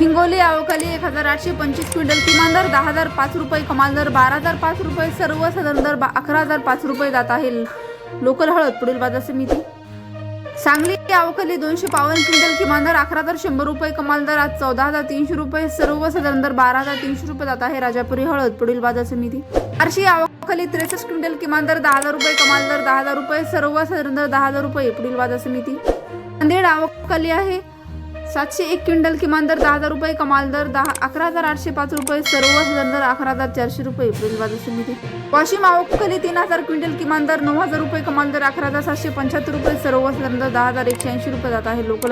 हिंगोली अवकाली एक हजार आठशे पंचवीस क्विंटल किमान दर दहा हजार पाच रुपये कमाल दर बारा हजार पाच रुपये सर्वसाधारण दर बा- अकरा हजार पाच रुपये जात आहे. लोकल हळद पुढील बाजार समिती. सांगली अवकाली दोनशे बावन्न क्विंटल किमान दर अकरा हजार शंभर रुपये कमाल दर आज चौदा हजार तीनशे रुपये सर्वसाधारण दर बारा हजार तीनशे रुपये जात आहे. राजापुरी हळद पुढील बाजार समिती. आरशी अवकाली त्रेसष्ट क्विंटल किमान दर दहा हजार रुपये कमाल दर दहा हजार रुपये सर्वसाधारण दर दहा हजार रुपये पुढील बाजार समिती. नांदेड अवकाली आहे. सातशे एक क्विंटल किमान दर दहा हजार रुपये कमाल दर दहा अकरा हजार आठशे पाच रुपये सर्वसाधारण दर अकरा हजार चारशे रुपये एप्रिल बाजार समिती. वाशिम आवकली तीन हजार क्विंटल किमान दर नऊ हजार रुपये कमाल दर अकरा हजार सातशे पंच्याहत्तर रुपये सर्वसाधारण दर दहा हजार एकशे ऐंशी रुपये जात आहे. लोकल